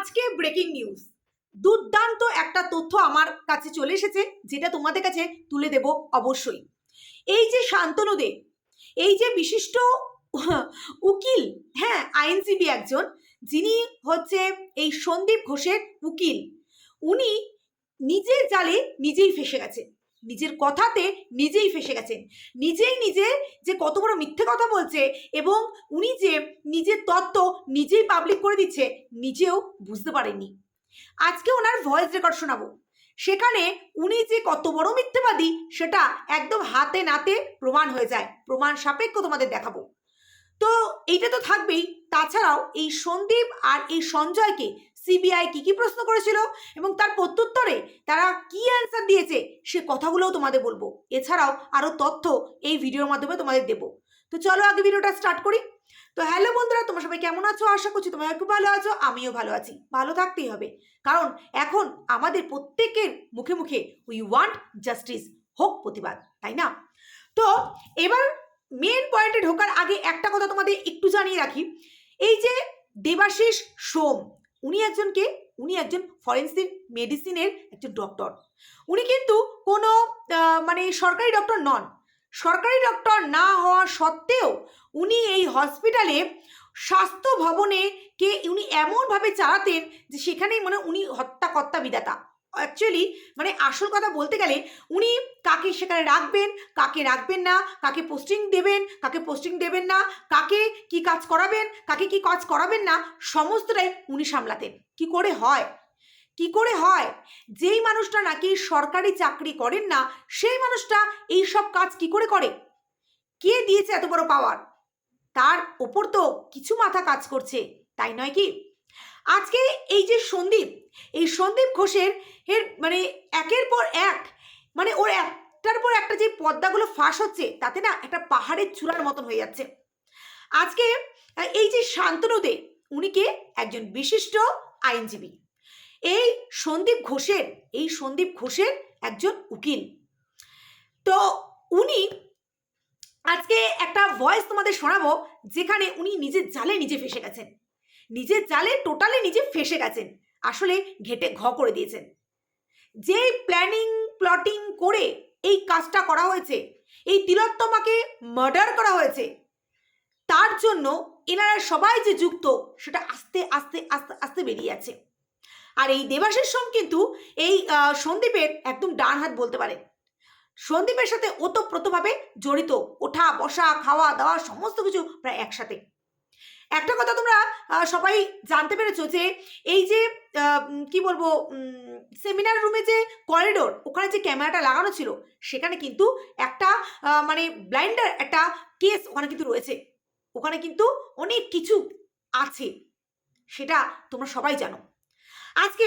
আজকে breaking news দুর্দান্ত একটা তথ্য আমার কাছে চলে এসেছে, যেটা তোমাদের কাছে তুলে দেব অবশ্যই। এই যে শান্তনু দে, এই যে বিশিষ্ট উকিল হ্যাঁ আইনজীবী একজন, যিনি হচ্ছে এই সন্দীপ ঘোষের উকিল, উনি নিজের জালে নিজেই ফেসে গেছেন নিজের কথাতে নিজেই ফেসে গেছেন। নিজেই নিজে যে কত বড় মিথ্যে কথা বলছে এবং উনি যে নিজের তত্ত্ব নিজেই পাবলিক করে দিচ্ছে, নিজেও বুঝতে পারেননি। আজকে ওনার ভয়েস রেকর্ড শোনাবো। সেখানে উনি যে কত বড় মিথ্যেবাদী, সেটা একদম হাতে নাতে প্রমাণ হয়ে যায়। প্রমাণ সাপেক্ষ তোমাদের দেখাবো। তো এইটা তো থাকবেই। তাছাড়াও এই সন্দীপ আর এই সঞ্জয়কে সিবিআই কি কি প্রশ্ন করেছিল? এবং তার প্রত্যুত্তরে তারা কি অ্যান্সার দিয়েছে? সে কথাগুলোও তোমাদের বলব। এছাড়াও আরও তথ্য এই ভিডিওর মাধ্যমে তোমাদের দেবো। তো চলো আগে ভিডিওটা স্টার্ট করি। তো হ্যালো বন্ধুরা, তোমরা সবাই কেমন আছো? আশা করছি তোমরা খুব ভালো আছো, আমিও ভালো আছি। ভালো থাকতেই হবে। কারণ এখন আমাদের প্রত্যেকের মুখে মুখে উই ওয়ান্ট জাস্টিস হোক প্রতিবাদ, তাই না? তো এবার মেন পয়েন্টে ঢোকার আগে একটা কথা তোমাদের একটু জানিয়ে রাখি। এই যে দেবাশিস সোম উনি একজনকে উনি একজন ফরেন্সিক মেডিসিনের একজন ডক্টর উনি কিন্তু কোনো মানে সরকারি ডক্টর নন। সরকারি ডক্টর না হওয়া সত্ত্বেও উনি এই হসপিটালে স্বাস্থ্য ভবনে কে উনি এমনভাবে চালাতেন যে সেখানেই মানে উনি হত্যাকর্তা বিদাতা অ্যাকচুয়ালি মানে আসল কথা বলতে গেলে উনি কাকে সেখানে রাখবেন, কাকে রাখবেন না, কাকে পোস্টিং দেবেন, কাকে পোস্টিং দেবেন না, কাকে কি কাজ করাবেন, কাকে কি কাজ করাবেন না, সমস্তটাই উনি সামলাতেন। কি করে হয়? কি করে হয়? যেই মানুষটা নাকি সরকারি চাকরি করেন না, সেই মানুষটা এই সব কাজ কি করে করে? কে দিয়েছে এত বড় পাওয়ার তার ওপর তো কিছু মাথা কাজ করছে, তাই নয় কি? আজকে এই যে সন্দীপ, এই সন্দীপ ঘোষের এর মানে একের পর এক মানে ওর একটার পর একটা যে পদ্মাগুলো ফাঁস হচ্ছে, তাতে না একটা পাহাড়ের চূড়ার মতন হয়ে যাচ্ছে। আজকে এই যে শান্তনু দে, উনি কে? একজন বিশিষ্ট আইনজীবী। এই সন্দীপ ঘোষের, এই সন্দীপ ঘোষের একজন উকিল। তো উনি আজকে একটা ভয়েস তোমাদের শোনাবো, যেখানে উনি নিজের জালে নিজে ফেসে গেছেন। নিজের জালে টোটালি নিজে ফেসে গেছেন। আসলে ঘেটে ঘ করে দিয়েছেন। যে প্ল্যানিং প্লটিং করে এই কাজটা করা হয়েছে, এই তিলোত্তমাকে মার্ডার করা হয়েছে, তার জন্য এনারা সবাই যে যুক্ত, সেটা আস্তে আস্তে আস্তে আস্তে বেরিয়ে যাচ্ছে। আর এই দেবাশের সোম কিন্তু এই সন্দীপের একদম ডান হাত বলতে পারেন সন্দীপের সাথে ওতপ্রোতভাবে জড়িত। ওঠা, বসা, খাওয়া, দাওয়া, সমস্ত কিছু প্রায় একসাথে। একটা কথা তোমরা সবাই জানতে পেরেছ যে এই যে কি বলব সেমিনার রুমে যে করিডোর ওখানে যে ক্যামেরাটা লাগানো ছিল, সেখানে কিন্তু একটা মানে ব্লাইন্ডার একটা কেস ওখানে কিন্তু রয়েছে। ওখানে কিন্তু অনেক কিছু আছে, সেটা তোমরা সবাই জানো। আজকে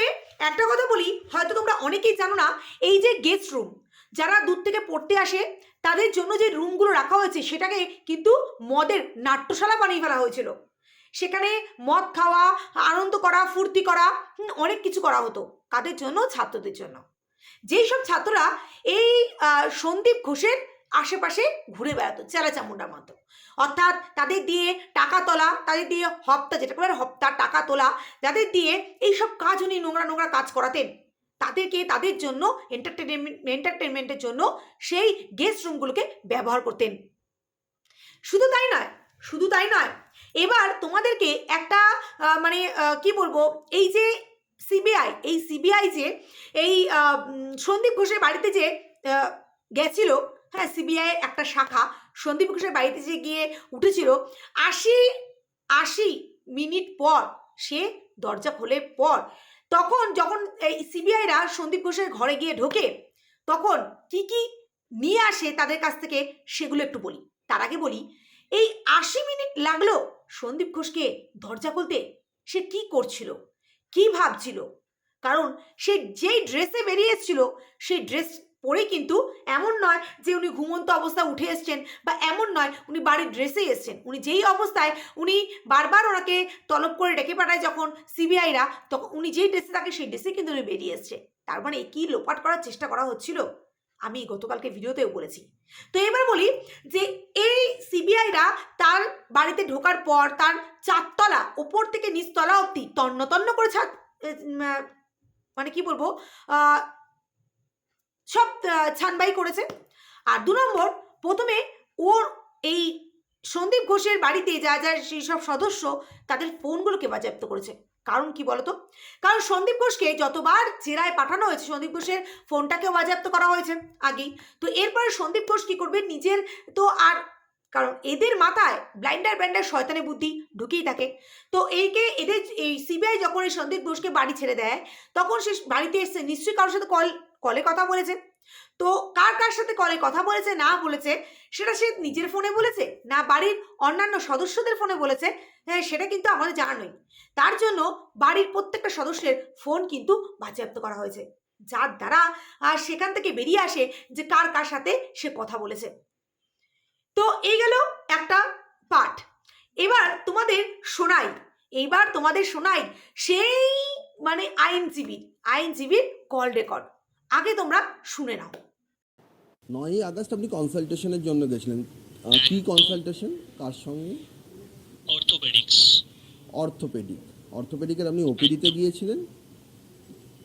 একটা কথা বলি, হয়তো তোমরা অনেকেই জানো না, এই যে গেস্ট রুম যারা দূর থেকে পড়তে আসে, তাদের জন্য যে রুমগুলো রাখা হয়েছে, সেটাকে কিন্তু মদের নাট্যশালা বানিয়ে ফেলা হয়েছিল। সেখানে মদ খাওয়া, আনন্দ করা, ফুর্তি করা অনেক কিছু করা হতো কাদের জন্য? ছাত্রদের জন্য। যেই সব ছাত্ররা এই সন্দীপ ঘোষের আশেপাশে ঘুরে বেড়াতো চেলা চামুন্ডার মতো। অর্থাৎ তাদের দিয়ে টাকা তোলা, তাদের দিয়ে হপ্তা যেটা বলে হপ্তা, টাকা তোলা, যাদের দিয়ে এইসব কাজ উনি নোংরা নোংরা কাজ করাতেন, তাদেরকে তাদের জন্য এন্টারটেনমেন্ট এন্টারটেনমেন্টের জন্য সেই গেস্ট রুমগুলোকে ব্যবহার করতেন। শুধু তাই নয় শুধু তাই নয়, এবার তোমাদেরকে একটা মানে কি বলব, এই যে সিবিআই এই সিবিআই যে, এই সন্দীপ ঘোষের বাড়িতে যে গেছিল হ্যাঁ সিবিআই একটা শাখা, সন্দীপ ঘোষের বাড়িতে যে গিয়ে উঠেছিল, আশি আশি মিনিট পর, সে দরজা খোলে পর, তখন যখন এই সিবিআইরা সন্দীপ ঘোষের ঘরে গিয়ে ঢোকে, তখন কি কি নিয়ে আসে তাদের কাছ থেকে, সেগুলো একটু বলি। তার আগে বলি এই আশি মিনিট লাগল সন্দীপ ঘোষকে দরজা খুলতে। সে কি করছিল? কি ভাবছিল? কারণ সে যেই ড্রেসে বেরিয়ে এসেছিল, সেই ড্রেস পরে কিন্তু এমন নয় যে উনি ঘুমন্ত অবস্থা উঠে এসছেন বা এমন নয় উনি বাড়ির ড্রেসেই এসছেন। উনি যেই অবস্থায় উনি বারবার ওনাকে তলব করে ডেকে পাঠায় যখন সিবিআইরা তখন উনি যেই ড্রেসে থাকে সেই ড্রেসে কিন্তু উনি বেরিয়ে এসছে। তার মানে কি লোপাট করার চেষ্টা করা হচ্ছিল? আমি গতকালকে ভিডিওতেও বলেছি। তো এবার বলি যে এই সিবিআইরা তার বাড়িতে ঢোকার পর তার চারতলা, ওপর থেকে নিচতলা অবধি তন্ন তন্ন করে ছাদ মানে কি বলব সব ছানবাই করেছে। আর দু নম্বর, প্রথমে ওর এই সন্দীপ ঘোষের বাড়িতে যা যা সেই সব সদস্য তাদের ফোনগুলোকে বাজেয়াপ্ত করেছে। কারণ কি বলতো? কারণ সন্দীপ ঘোষকে যতবার জেরায় পাঠানো হয়েছে, সন্দীপ ঘোষের ফোনটাকেও বাজেয়াপ্ত করা হয়েছে আগেই। তো এরপরে সন্দীপ ঘোষ কী করবে? নিজের তো আর, কারণ এদের মাথায় ব্লাইন্ডার ব্যান্ডার শয়তানি বুদ্ধি ঢুকেই থাকে। তো এইকে এদের, এই সিবিআই যখন এই সন্দীপ ঘোষকে বাড়ি ছেড়ে দেয়, তখন সে বাড়িতে এসছে নিশ্চয়ই কারোর সাথে কল, কলে কথা বলেছে। তো কার কার সাথে কলে কথা বলেছে, না বলেছে, সেটা সে নিজের ফোনে বলেছে, না বাড়ির অন্যান্য সদস্যদের ফোনে বলেছে হ্যাঁ সেটা কিন্তু আমাদের জানা নেই। তার জন্য বাড়ির প্রত্যেকটা সদস্যের ফোন কিন্তু বাজেয়াপ্ত করা হয়েছে। যার দ্বারা আর সেখান থেকে বেরিয়ে আসে যে কার কার সাথে সে কথা বলেছে। তো এই গেল একটা পাঠ। এবার তোমাদের শোনাই, এইবার তোমাদের শোনাই সেই মানে আইনজীবী, আইনজীবীর কল রেকর্ড। আগে তোমরা শুনে নাও। নয়ই আগস্ট আপনি কনসালটেশনের জন্য গেছিলেন। আহ, কি কনসালটেশন কার সঙ্গে? অর্থোপেডিক্স অর্থোপেডিক অর্থোপেডিকের আপনি ওপিডিতে গিয়েছিলেন?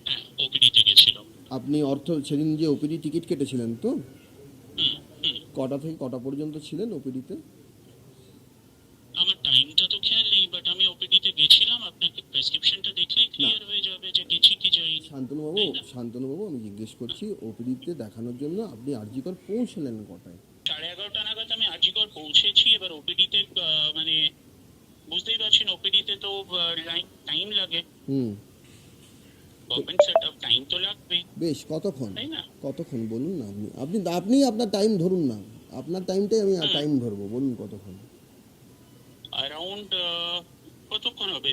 হ্যাঁ ওপিডিতে গেছিলাম আপনি অর্থ সেদিন যে ওপিডি টিকিট কেটেছিলেন তো? কটা থেকে কটা পর্যন্ত ছিলেন ওপিডিতে টাইমটা তো খেয়াল নেই বাট আমি ওপিডিতে গেছিলাম আপনাকে প্রেসক্রিপশনটা দেখলেই ক্লিয়ার হয়ে যাবে যে গেছি কি যাইনি। শান্তনুবাবু তাই না? শান্তনুবাবু আমি জিজ্ঞেস করছি ওপিডিতে দেখানোর জন্য আপনি আরজিকর পৌঁছলেন কটায় সাড়ে এগারোটা নাগাদ আমি আজিকর পৌঁছেছি এবার ওপিডিতে মানে বুঝতেই পারছেন ওপিডিতে তো লাইন টাইম লাগে। হুম। টাইম তো বেশ কতক্ষণ? তাই না? কতক্ষণ বলুন না আপনি। আপনি আপনি আপনার টাইম ধরুন না। আপনার টাইমটাই আমি টাইম ধরবো বলুন কতক্ষণ? অ্যারাউন্ড কতক্ষণ হবে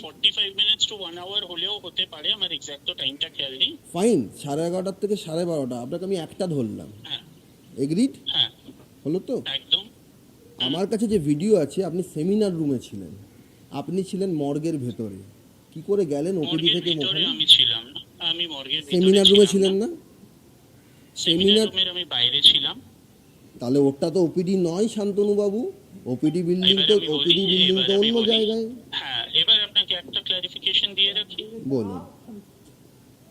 forty five minutes to one hour হলেও হতে পারে আমার এক্সাক্ট তো টাইমটা খেয়াল নেই ফাইন সাড়ে এগারোটার থেকে সাড়ে বারোটা আপনাকে আমি একটা ধরলাম হ্যাঁ এগ্রিড হ্যাঁ হলো তো একদম আমার কাছে যে ভিডিও আছে আপনি সেমিনার রুমে ছিলেন আপনি ছিলেন মর্গের ভেতরে কি করে গেলেন ওপিডি থেকে আমি ছিলাম না আমি মর্গের সেমিনার রুমে ছিলেন না সেমিনার সেমিনার রুমের আমি বাইরে ছিলাম তাহলে ওটা তো ওপিডি নয় শান্তনু বাবু ওপিডি বিল্ডিং তো আমি ওপিডি বলি, বিল্ডিং তো অন্য জায়গায়। হ্যাঁ এবার আপনাকে একটা ক্লারিফিকেশন দিয়ে রাখি। বলুন।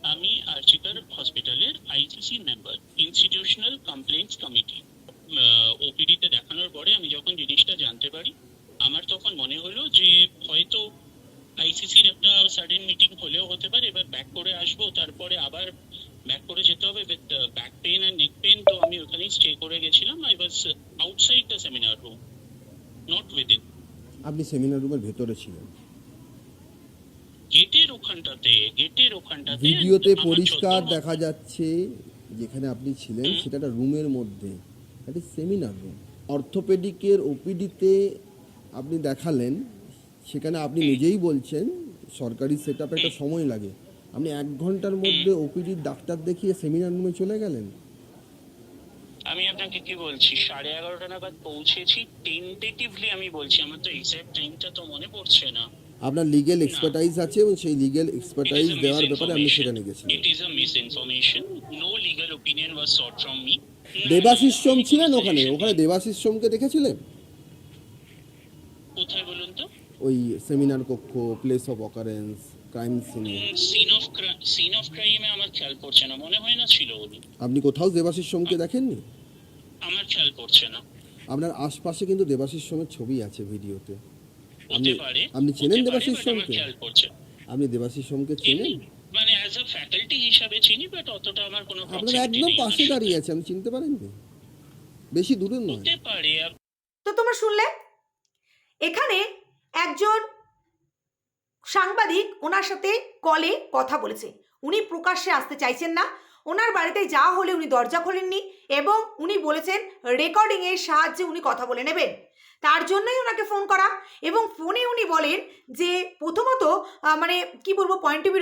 আমি আর্চিকার হসপিটালের ICC member institutional complaints committee ওপিডিতে দেখানোর পরে আমি যখন জিনিসটা জানতে পারি আমার তখন মনে হলো যে হয়তো আইসিসির একটা সাডেন মিটিং হলেও হতে পারে এবার ব্যাক করে আসব তারপরে আবার ব্যাক করে যেতে হবে উইথ ব্যাক পেন আর নেক পেন তো আমি ওখানেই স্টে করে গেছিলাম I was outside the seminar room not within আপনি সেমিনার রুমের ভেতরে ছিলেন। গেটের ওখানটাতে গেটের ওখানটাতে ভিডিওতে পরিষ্কার দেখা যাচ্ছে যেখানে আপনি ছিলেন সেটা একটা রুমের মধ্যে। একটা সেমিনার রুম অর্থোপেডিকের ওপিডিতে আপনি দেখালেন সেখানে আপনি নিজেই বলছেন সরকারি সেট একটা সময় লাগে। আপনি এক ঘণ্টার মধ্যে ওপিডির ডাক্তার দেখিয়ে সেমিনার রুমে চলে গেলেন? আমি আপনাকে কি বলছি? সাড়ে এগারোটা নাগাদ পৌঁছেছি টেন্টেটিভলি আমি বলছি আমার তো এক্সাক্ট টাইমটা তো মনে পড়ছে না। আপনার লিগেল এক্সপার্টাইজ আছে এবং সেই লিগেল এক্সপার্টাইজ দেওয়ার ব্যাপারে আপনি সেখানে গেছি it is a misinformation no legal opinion was sought from me Debashis Som ছিলেন ওখানে? ওখানে দেবাশিস সোমকে দেখেছিলেন? কোথায় বলুন তো? ওই সেমিনার কক্ষ প্লেস অফ অকারেন্স ক্রাইম সিনে সিন অফ সিন অফ ক্রাইমে আমার খেয়াল পড়ছে না। মনে হয় না ছিল উনি। আপনি কোথাও দেবাশিস সোমকে দেখেননি? আমার খেয়াল পড়ছে না। আপনার আশপাশে কিন্তু দেবাশিস সোমের ছবি আছে ভিডিওতে। আপনি পারে। আপনি চেনেন দেবাশিস সোমকে। আপনি দেবাশিস সোমকে চেনেন? মানে অ্যাজ আ ফ্যাকাল্টি হিসাবে চিনি বাট অতটা আমার কোনো আপনার একদম পাশে দাঁড়িয়ে আছে আপনি চিনতে পারেননি? বেশি দূরে নয়। পারে তো তোমরা শুনলে? এখানে একজন সাংবাদিক ওনার সাথে কলে কথা বলেছে। উনি প্রকাশ্যে আসতে চাইছেন না। ওনার বাড়িতে যা হলে উনি দরজা খোলেননি এবং উনি বলেছেন রেকর্ডিংয়ের সাহায্যে উনি কথা বলে নেবেন। তার জন্যই ওনাকে ফোন করা এবং ফোনে উনি বলেন যে প্রথমত মানে কি বলব পয়েন্ট টু বি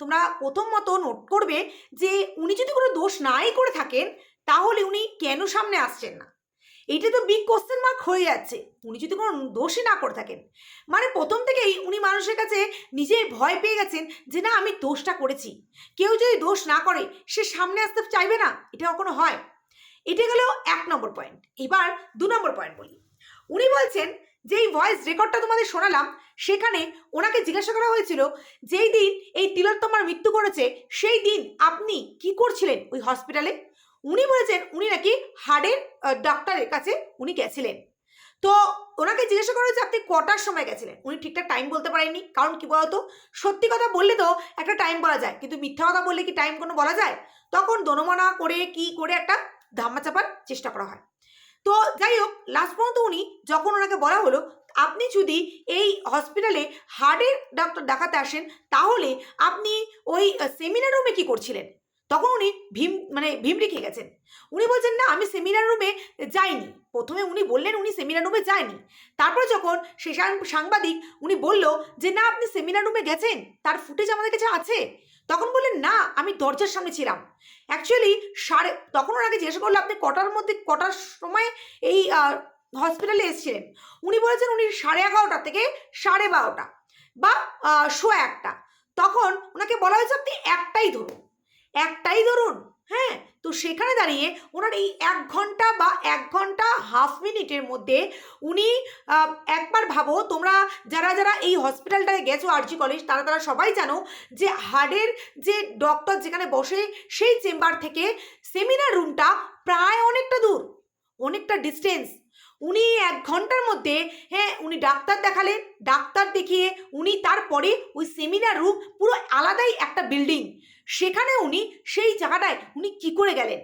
তোমরা প্রথমত নোট করবে যে উনি যদি কোনো দোষ নাই করে থাকেন, তাহলে উনি কেন সামনে আসছেন না? এইটা তো বিগ কোশ্চেন মার্ক হয়ে যাচ্ছে। উনি যদি কোনো দোষই না করে থাকেন। মানে প্রথম থেকেই উনি মানুষের কাছে নিজেই ভয় পেয়ে গেছেন যে, না, আমি দোষটা করেছি। কেউ যদি দোষ না করে, সে সামনে আসতে চাইবে না? এটা কখনো হয়? এটা গেল এক নম্বর পয়েন্ট এবার দু নম্বর পয়েন্ট বলি। উনি বলছেন যেই ভয়েস রেকর্ডটা তোমাদের শোনালাম। সেখানে ওনাকে জিজ্ঞাসা করা হয়েছিল যেই দিন এই তিলোত্তমার মৃত্যু করেছে, সেই দিন আপনি কি করছিলেন ওই হসপিটালে উনি বলেছেন, উনি নাকি হার্টের ডাক্তারের কাছে উনি গেছিলেন। তো ওনাকে জিজ্ঞাসা করা হয়েছে, আপনি কটার সময় গেছিলেন? উনি ঠিকঠাক টাইম বলতে পারেননি। কারণ কি বলতো? সত্যি কথা বললে তো একটা টাইম বলা যায়, কিন্তু মিথ্যা কথা বললে কি টাইম কোনো বলা যায়? তখন দনমনা করে, কি করে একটা ধাম্মা চাপার চেষ্টা করা হয়। তো যাই হোক লাস্ট পর্যন্ত উনি যখন ওনাকে বলা হলো, আপনি যদি এই হসপিটালে হার্টের ডাক্তার দেখাতে আসেন, তাহলে আপনি ওই সেমিনার রুমে কি করছিলেন? তখন উনি ভীম মানে ভীম রেখে গেছেন। উনি বলছেন, না, আমি সেমিনার রুমে যাইনি। প্রথমে উনি বললেন, উনি সেমিনার রুমে যায়নি। তারপরে যখন সে সাংবাদিক উনি বলল যে, না, আপনি সেমিনার রুমে গেছেন, তার ফুটেজ আমাদের কাছে আছে। তখন বললেন, না, আমি দরজার সামনে ছিলাম। অ্যাকচুয়ালি সাড়ে, তখন ওনাকে জিজ্ঞাসা করল, আপনি কটার মধ্যে, কটার সময় এই হসপিটালে এসেছিলেন? উনি বলেছেন, উনি সাড়ে এগারোটা থেকে সাড়ে বারোটা বা শো একটা। তখন ওনাকে বলা হয়েছে, আপনি একটাই ধরুন। একটাই ধরুন হ্যাঁ? তো সেখানে দাঁড়িয়ে ওনার এই এক ঘণ্টা বা এক ঘণ্টা হাফ মিনিটের মধ্যে উনি একবার ভাবো তোমরা যারা যারা এই হসপিটালটায় গেছো, আরজি কলেজ, তারা তারা সবাই জানো যে হার্টের যে ডক্টর যেখানে বসে সেই চেম্বার থেকে সেমিনার রুমটা প্রায় অনেকটা দূর, অনেকটা ডিস্টেন্স উনি এক ঘণ্টার মধ্যে হ্যাঁ উনি ডাক্তার দেখালেন ডাক্তার দেখিয়ে উনি তারপরে ওই সেমিনার রুম পুরো আলাদাই একটা বিল্ডিং সেখানে উনি সেই জায়গাটায় উনি কি করে গেলেন?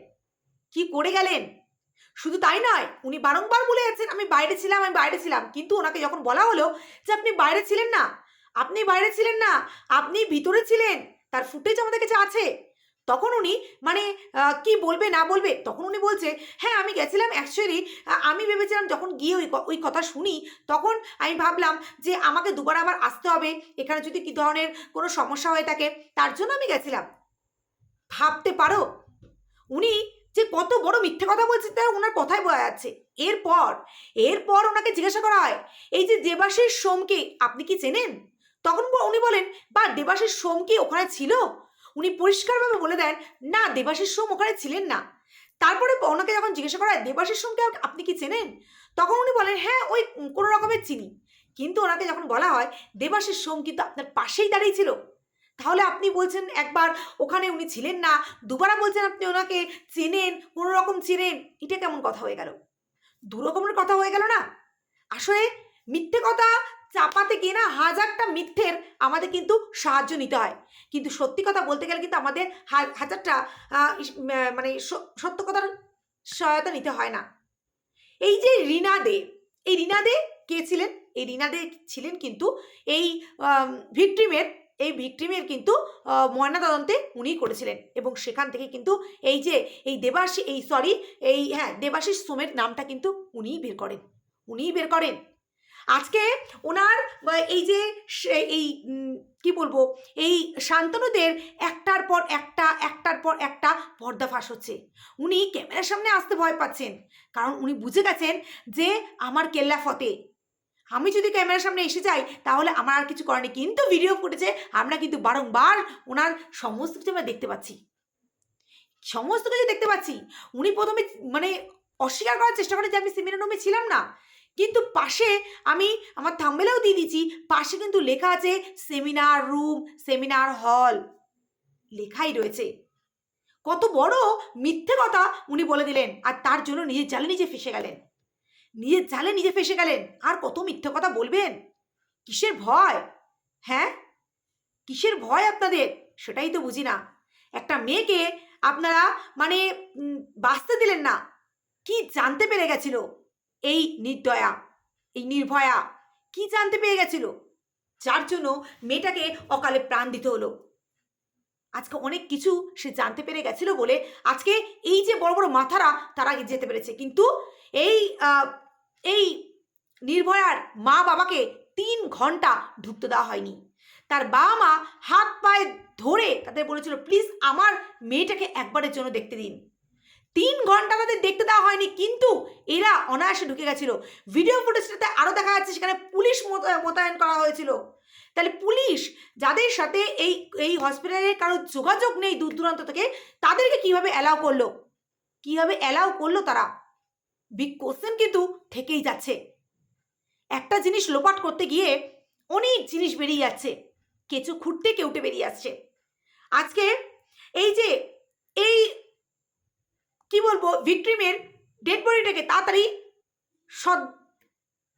কি করে গেলেন? শুধু তাই নয়, উনি বারংবার বলে যাচ্ছেন, আমি বাইরে ছিলাম, আমি বাইরে ছিলাম। কিন্তু ওনাকে যখন বলা হলো যে, আপনি বাইরে ছিলেন না, আপনি বাইরে ছিলেন না, আপনি ভিতরে ছিলেন, তার ফুটেজ আমাদের কাছে আছে। তখন উনি মানে কি বলবে না বলবে, তখন উনি বলছে হ্যাঁ আমি গেছিলাম অ্যাকচুয়ালি আমি ভেবেছিলাম যখন গিয়ে ওই ওই কথা শুনি, তখন আমি ভাবলাম যে আমাকে দুবার আবার আসতে হবে, এখানে যদি কী ধরনের কোনো সমস্যা হয়ে থাকে, তার জন্য আমি গেছিলাম। ভাবতে পারো? উনি যে কত বড় মিথ্যে কথা বলছে, তা ওনার কথাই বোঝা যাচ্ছে। এরপর এরপর ওনাকে জিজ্ঞাসা করা হয়, এই যে দেবাশিস সোমকে, আপনি কি চেনেন? তখন উনি বলেন, বা, দেবাশিস সোম কি ওখানে ছিল? উনি পরিষ্কারভাবে বলে দেন, না, দেবাশিস সোম ওখানে ছিলেন না। তারপরে ওনাকে যখন জিজ্ঞাসা করা হয়, দেবাশিস সোমকে আপনি কি চেনেন? তখন উনি বলেন হ্যাঁ ওই কোনো রকমের চিনি। কিন্তু ওনাকে যখন বলা হয়, দেবাশিস সোম কিন্তু আপনার পাশেই দাঁড়িয়ে ছিল। তাহলে আপনি বলছেন একবার ওখানে উনি ছিলেন না, দুবারা বলছেন আপনি ওনাকে চেনেন, কোনো রকম চেনেন। এটা কেমন কথা হয়ে গেল? দু রকমের কথা হয়ে গেল না? আসলে মিথ্যে কথা চাপাতে গিয়ে না হাজারটা মিথ্যের আমাদের কিন্তু সাহায্য নিতে হয়। কিন্তু সত্যি কথা বলতে গেলে কিন্তু আমাদের হাজারটা মানে সত্য কথার সহায়তা নিতে হয় না। এই যে রিনা দে, এই রিনা দে কে ছিলেন? এই রিনা দে ছিলেন কিন্তু এই ভিক্টিমের এই ভিক্টিমের কিন্তু ময়নাতদন্তে উনিই করেছিলেন। এবং সেখান থেকে কিন্তু এই যে, এই দেবাশী, এই, সরি, এই হ্যাঁ দেবাশিস সোমের নামটা কিন্তু উনিই বের করেন। উনিই বের করেন। আজকে ওনার এই যে এই কি বলব, এই শান্তনুদের একটার পর একটা, একটার পর একটা পর্দা ফাঁস হচ্ছে। উনি ক্যামেরার সামনে আসতে ভয় পাচ্ছেন, কারণ উনি বুঝে গেছেন যে আমার কেল্লা ফতে। আমি যদি ক্যামেরার সামনে এসে যাই, তাহলে আমার আর কিছু করার নেই। কিন্তু ভিডিও ফুটেছে আমরা কিন্তু বারংবার ওনার সমস্ত কিছু আমরা দেখতে পাচ্ছি। সমস্ত কিছু দেখতে পাচ্ছি। উনি প্রথমে মানে অস্বীকার করার চেষ্টা করেন যে আমি সেমিনার রুমে ছিলাম না। কিন্তু পাশে আমি আমার থাম্বেলেও দিয়ে দিচ্ছি পাশে কিন্তু লেখা আছে সেমিনার রুম সেমিনার হল লেখাই রয়েছে। কত বড় মিথ্যে কথা উনি বলে দিলেন আর তার জন্য নিজের জালে নিজে ফেসে গেলেন। নিজের জালে নিজে ফেসে গেলেন। আর কত মিথ্যে কথা বলবেন? কিসের ভয়? হ্যাঁ? কিসের ভয় আপনাদের? সেটাই তো বুঝি না। একটা মেয়েকে আপনারা মানে বাঁচতে দিলেন না। কি জানতে পেরে গেছিল? এই নির্দয়া, এই নির্ভয়া কি জানতে পেরে গেছিল? যার জন্য মেয়েটাকে অকালে প্রাণ দিতে হলো। আজকে অনেক কিছু সে জানতে পেরে গেছিল বলে আজকে এই যে বড় বড় মাথারা তারা যেতে পেরেছে। কিন্তু এই এই নির্ভয়ার মা বাবাকে তিন ঘণ্টা ঢুকতে দেওয়া হয়নি। তার বাবা মা হাত পায়ে ধরে তাদের বলেছিল, প্লিজ আমার মেয়েটাকে একবারের জন্য দেখতে দিন। তিন ঘণ্টা তাদের দেখতে দেওয়া হয়নি, কিন্তু এরা অনায়াসে ঢুকে গেছিল। ভিডিও ফুটেজটাতে আরও দেখা যাচ্ছে সেখানে পুলিশ মোতা- মোতায়েন করা হয়েছিল। তাহলে পুলিশ যাদের সাথে এই এই হসপিটালের কারও যোগাযোগ নেই দূর দূরান্ত থেকে, তাদেরকে কীভাবে অ্যালাউ করল? কীভাবে অ্যালাউ করল তারা? বিগ কোশ্চেন কিন্তু থেকেই যাচ্ছে। একটা জিনিস লোপাট করতে গিয়ে অনেক জিনিস বেরিয়ে যাচ্ছে। কেঁচু খুঁটতে কেউটে বেরিয়ে আসছে। আজকে এই যে, এই কি বলব ভিক্টিমের ডেড বডিটাকে তাড়াতাড়ি সদ,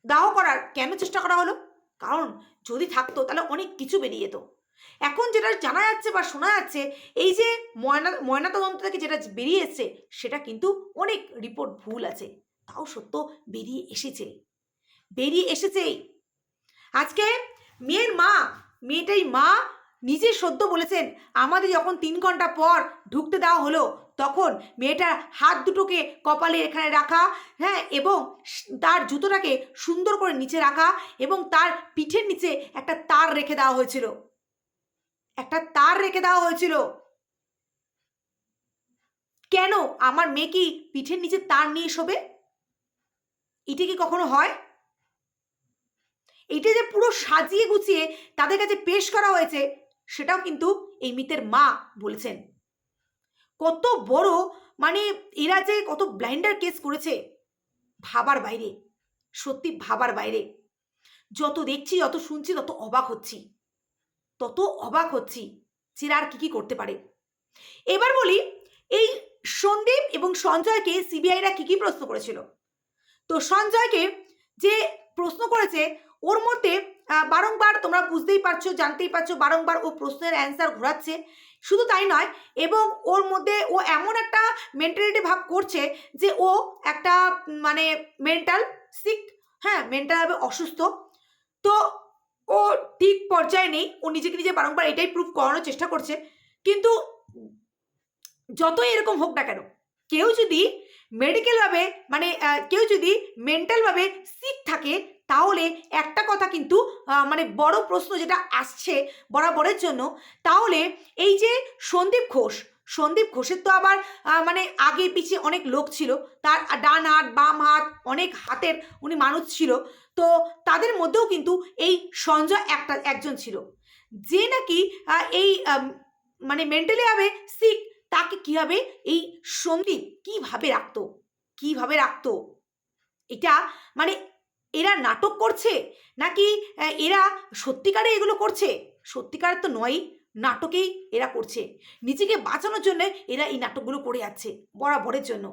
দাহ করার কেন চেষ্টা করা হলো? কারণ যদি থাকতো তাহলে অনেক কিছু বেরিয়ে যেত। এখন যেটা জানা যাচ্ছে বা শোনা যাচ্ছে, এই যে ময়না, ময়নাতদন্ত থেকে যেটা বেরিয়ে এসছে, সেটা কিন্তু অনেক রিপোর্ট ভুল আছে। তাও সত্য বেরিয়ে এসেছে। বেরিয়ে এসেছেই। আজকে মেয়ের মা, মেয়েটাই মা নিজে সদ্য বলেছেন, আমাদের যখন তিন ঘণ্টা পর ঢুকতে দেওয়া হলো তখন মেয়েটার হাত দুটোকে কপালে এখানে রাখা হ্যাঁ এবং তার জুতোটাকে সুন্দর করে নিচে রাখা এবং তার পিঠের নিচে একটা তার রেখে দেওয়া হয়েছিল। একটা তার রেখে দেওয়া হয়েছিল। কেন? আমার মেয়ে কি পিঠের নিচে তার নিয়ে শোবে? এটা কি কখনো হয়? এটা যে পুরো সাজিয়ে গুছিয়ে তাদের কাছে পেশ করা হয়েছে, সেটাও কিন্তু এই মিতের মা বলেছেন। কত বড় মানে এরা যে কত ব্লাইন্ডার কেস করেছে, ভাবার বাইরে, সত্যি ভাবার বাইরে। যত দেখছি, যত শুনছি, তত অবাক হচ্ছি। তত অবাক হচ্ছি যে আর কি কি করতে পারে। এবার বলি, এই সন্দীপ এবং সঞ্জয়কে সিবিআইরা কি কি প্রশ্ন করেছিল? তো সঞ্জয়কে যে প্রশ্ন করেছে, ওর মধ্যে বারংবার তোমরা বুঝতেই পারছ, জানতেই পারছ, বারংবার ও প্রশ্নের অ্যান্সার ঘোরাচ্ছে। শুধু তাই নয়, এবং ওর মধ্যে ও এমন একটা মেন্টালিটি ভাব করছে যে ও একটা মানে মেন্টাল সিক হ্যাঁ মেন্টালভাবে অসুস্থ। তো ও ঠিক পর্যায়ে নেই, ও নিজেকে নিজে বারংবার এটাই প্রুভ করানোর চেষ্টা করছে। কিন্তু যতই এরকম হোক না কেন কেউ যদি মেডিকেলভাবে মানে কেউ যদি মেন্টালভাবে সিক থাকে, তাহলে একটা কথা কিন্তু মানে বড় প্রশ্ন যেটা আসছে বরাবরের জন্য, তাহলে এই যে সন্দীপ ঘোষ, সন্দীপ ঘোষের তো আবার মানে আগে পিছিয়ে অনেক লোক ছিল, তার ডান হাত, বাম হাত অনেক হাতের উনি মানুষ ছিল, তো তাদের মধ্যেও কিন্তু এই সঞ্জয় একটা, একজন ছিল। যে নাকি এই মানে মেন্টালিভাবে সিক তাকে কীভাবে এই সন্দীপ কীভাবে রাখতো? কীভাবে রাখতো? এটা মানে এরা নাটক করছে নাকি এরা সত্যিকারে এগুলো করছে? সত্যিকার তো নয়, নাটকেই এরা করছে। নিজেকে বাঁচানোর জন্য এরা এই নাটকগুলো করে যাচ্ছে, বরাবরের জন্য।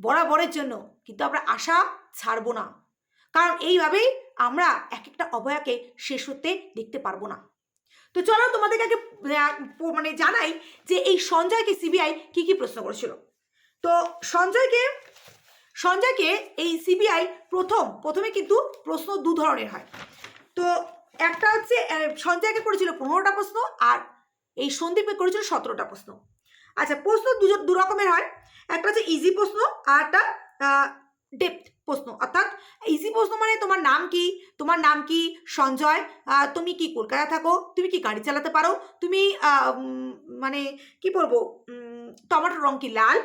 বরাবরের জন্য। কিন্তু আমরা আশা ছাড়বো না। কারণ এইভাবেই আমরা এক একটা অবয়াকে শেষ হতে দেখতে পারব না। তো চলো তোমাদেরকে আগে মানে জানাই যে এই সঞ্জয়কে সিবিআই কি কি প্রশ্ন করেছিল। তো সঞ্জয়কে সঞ্জয়কে এই সিবিআই প্রথম, প্রথমে কিন্তু প্রশ্ন দু ধরনের হয়। তো একটা হচ্ছে সঞ্জয়কে করেছিল পনেরোটা প্রশ্ন আর এই সন্দীপে করেছিল সতেরোটা প্রশ্ন। আচ্ছা প্রশ্ন দু দু রকমের হয়। একটা হচ্ছে ইজি প্রশ্ন আর একটা ডেপথ প্রশ্ন। অর্থাৎ ইজি প্রশ্ন মানে তোমার নাম কি? তোমার নাম কি? সঞ্জয়। তুমি কি কলকাতায় থাকো? তুমি কি গাড়ি চালাতে পারো? তুমি মানে কি বলব? টমেটোর রং কি লাল?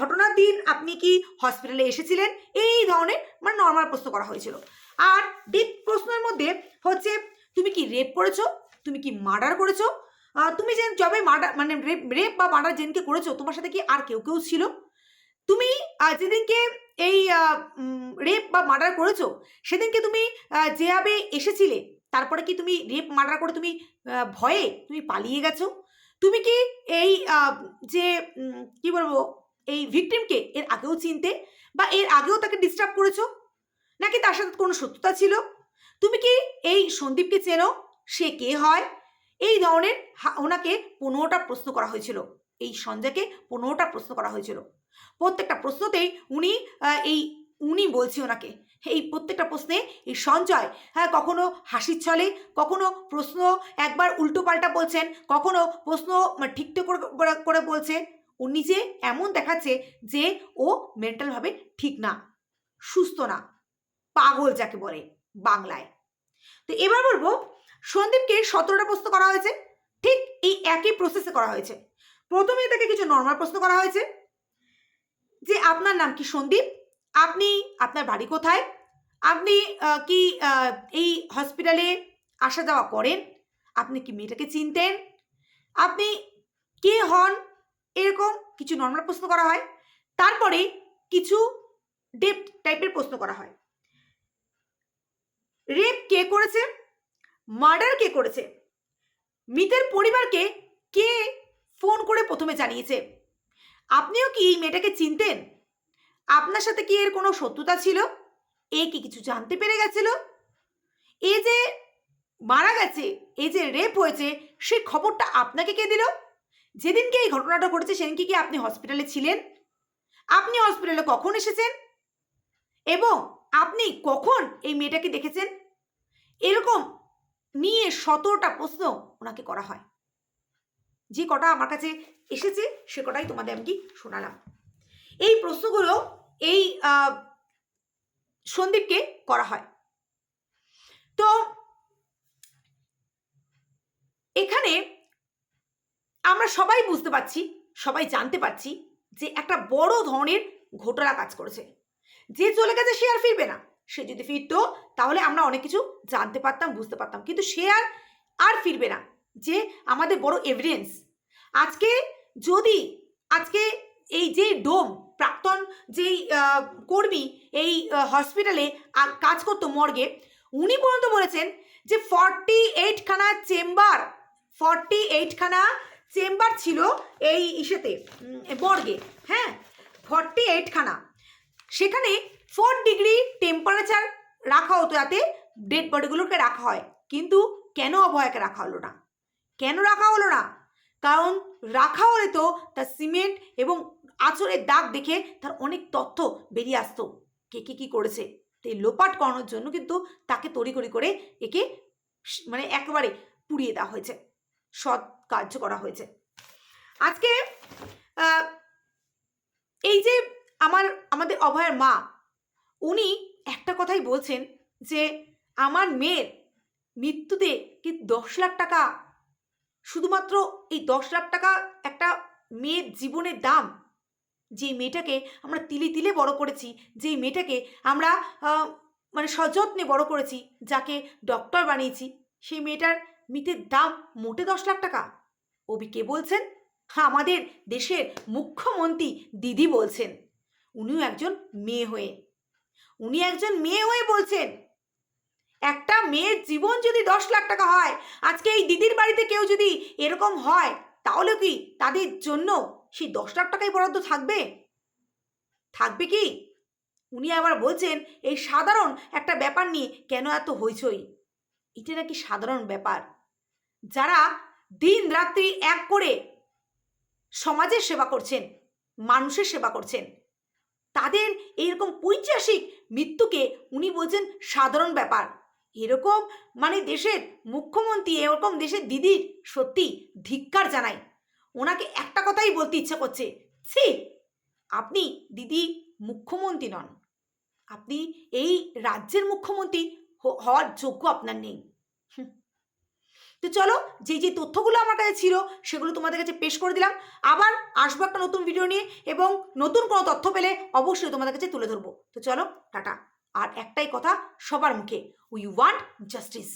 ঘটনার দিন আপনি কি হসপিটালে এসেছিলেন? এই ধরনের মানে নর্মাল প্রশ্ন করা হয়েছিল। আর ডিপ প্রশ্নের মধ্যে হচ্ছে, তুমি কি রেপ করেছ? তুমি কি মার্ডার করেছ? তুমি যে যবে মার্ডার মানে রেপ রেপ বা মার্ডার যেদিনকে করেছ, তোমার সাথে কি আর কেউ কেউ ছিল? তুমি যেদিনকে এই রেপ বা মার্ডার করেছ? সেদিনকে তুমি যেভাবে এসেছিলে, তারপরে কি তুমি রেপ মার্ডার করে তুমি ভয়ে তুমি পালিয়ে গেছো? তুমি কি এই যে কি বলব, এই ভিকটিমকে এর আগেও চিনতে বা এর আগেও তাকে ডিস্টার্ব করেছ? নাকি তার সাথে কোনো সত্যতা ছিল? তুমি কি এই সন্দীপকে চেনো? সে কে হয়? এই ধরনের ওনাকে পনেরোটা প্রশ্ন করা হয়েছিল। এই সঞ্জয়কে পনেরোটা প্রশ্ন করা হয়েছিল। প্রত্যেকটা প্রশ্নতেই উনি এই উনি বলছি ওনাকে। এই প্রত্যেকটা প্রশ্নে এই সঞ্জয় হ্যাঁ কখনো হাসির ছলে, কখনো প্রশ্ন একবার উল্টো পাল্টা বলছেন, কখনো প্রশ্ন ঠিকঠাক করে বলছে। ও নিজে এমন দেখাচ্ছে যে ও মেন্টালভাবে ঠিক না, সুস্থ না, পাগল যাকে বলে বাংলায়। তো এবার বলব, সন্দীপকে সতেরোটা প্রশ্ন করা হয়েছে, ঠিক এই একই প্রসেসে করা হয়েছে। প্রথমে তাকে কিছু নর্মাল প্রশ্ন করা হয়েছে। যে আপনার নাম কি সন্দীপ? আপনি আপনার বাড়ি কোথায়? আপনি কি এই হসপিটালে আসা যাওয়া করেন? আপনি কি মেয়েটাকে চিনতেন? আপনি কে হন? এরকম কিছু নর্মাল প্রশ্ন করা হয়। তারপরে কিছু ডেপথ টাইপের প্রশ্ন করা হয়। রেপ কে করেছে? মার্ডার কে করেছে? মিতের পরিবারকে কে ফোন করে প্রথমে জানিয়েছে। আপনিও কি এই মেয়েটাকে চিনতেন? আপনার সাথে কি এর কোনো শত্রুতা ছিল? এ কি কিছু জানতে পেরে গেছিল? এ যে মারা গেছে এই যে রেপ হয়েছে সেই খবরটা আপনাকে কে দিল? যেদিনকে এই ঘটনাটা ঘটেছে সেদিনকে কি আপনি হসপিটালে ছিলেন? আপনি হসপিটালে কখন এসেছেন? এবং আপনি কখন এই মেয়েটাকে দেখেছেন? এরকম নিয়ে সতেরোটা প্রশ্ন ওনাকে করা হয়। যে কটা আমার কাছে এসেছে, সে কটাই তোমাদের আমি কি শোনালাম। এই প্রশ্নগুলো এই সন্দীপকে করা হয়। তো এখানে আমরা সবাই বুঝতে পারছি, সবাই জানতে পারছি যে একটা বড় ধরনের ঘোটালা কাজ করেছে। যে চলে গেছে সে আর ফিরবে না। সে যদি ফিরতো, তাহলে আমরা অনেক কিছু জানতে পারতাম, বুঝতে পারতাম। কিন্তু সে আর আর ফিরবে না। যে আমাদের বড় এভিডেন্স আজকে যদি, আজকে এই যে ডোম, প্রাক্তন যেই কর্মী এই হসপিটালে কাজ করতো মর্গে, উনি পর্যন্ত বলেছেন যে ফর্টি এইটখানা চেম্বার ফর্টি এইটখানা চেম্বার ছিল এই ইসেতে মর্গে হ্যাঁ? ফর্টি এইটখানা সেখানে ফোর ডিগ্রি টেম্পারেচার রাখা হতো যাতে ডেড বডিগুলোকে রাখা হয়। কিন্তু কেন অভয়াকে রাখা হলো না? কেন রাখা হলো না? কারণ রাখা হলে তো তার সিমেন্ট এবং আচরের দাগ দেখে তার অনেক তথ্য বেরিয়ে আসতো। কে কে কী করেছে? তো এই লোপাট করানোর জন্য কিন্তু তাকে তড়িঘড়ি করে একে মানে একেবারে পুড়িয়ে দেওয়া হয়েছে। সৎ কার্য করা হয়েছে। আজকে এই যে আমার, আমাদের অভয়ের মা, উনি একটা কথাই বলছেন যে, আমার মেয়ের মৃত্যুতে কি দশ লাখ টাকা শুধুমাত্র এই দশ লাখ টাকা একটা মেয়ের জীবনের দাম যে মেয়েটাকে আমরা তিলে তিলে বড় করেছি যে মেয়েটাকে আমরা মানে সযত্নে বড় করেছি, যাকে ডক্টর বানিয়েছি, সেই মেয়েটার মৃতের দাম মোটে দশ লাখ টাকা। অবি কে বলছেন? হ্যাঁ আমাদের দেশের মুখ্যমন্ত্রী দিদি বলছেন। উনিও একজন মেয়ে হয়ে। উনি একজন মেয়ে হয়ে বলছেন। একটা মেয়ের জীবন যদি দশ লাখ টাকা হয়, আজকে এই দিদির বাড়িতে কেউ যদি এরকম হয়, তাহলে কি তাদের জন্য সেই দশ লাখ টাকাই বরাদ্দ থাকবে? থাকবে কি? উনি আবার বলছেন, এই সাধারণ একটা ব্যাপার নিয়ে কেন এত হইচই? এটা নাকি সাধারণ ব্যাপার। যারা দিন রাত্রি এক করে সমাজের সেবা করছেন, মানুষের সেবা করছেন, তাদের এইরকম পৈচাসিক মৃত্যুকে উনি বলছেন সাধারণ ব্যাপার। এরকম মানে দেশের মুখ্যমন্ত্রী, এরকম দেশের দিদির সত্যি ধিক্কার জানাই। ওনাকে একটা কথাই বলতে ইচ্ছা করছে, ছি, আপনি দিদি মুখ্যমন্ত্রী নন। আপনি এই রাজ্যের মুখ্যমন্ত্রী হওয়ার যোগ্য আপনার নেই। তো চলো, যে যে তথ্যগুলো আমার কাছে ছিল, সেগুলো তোমাদের কাছে পেশ করে দিলাম। আবার আসব একটা নতুন ভিডিও নিয়ে এবং নতুন কোনো তথ্য পেলে অবশ্যই তোমাদের কাছে তুলে ধরবো। তো চলো, টাটা। আর একটাই কথা সবার মুখে উই ওয়ান্ট জাস্টিস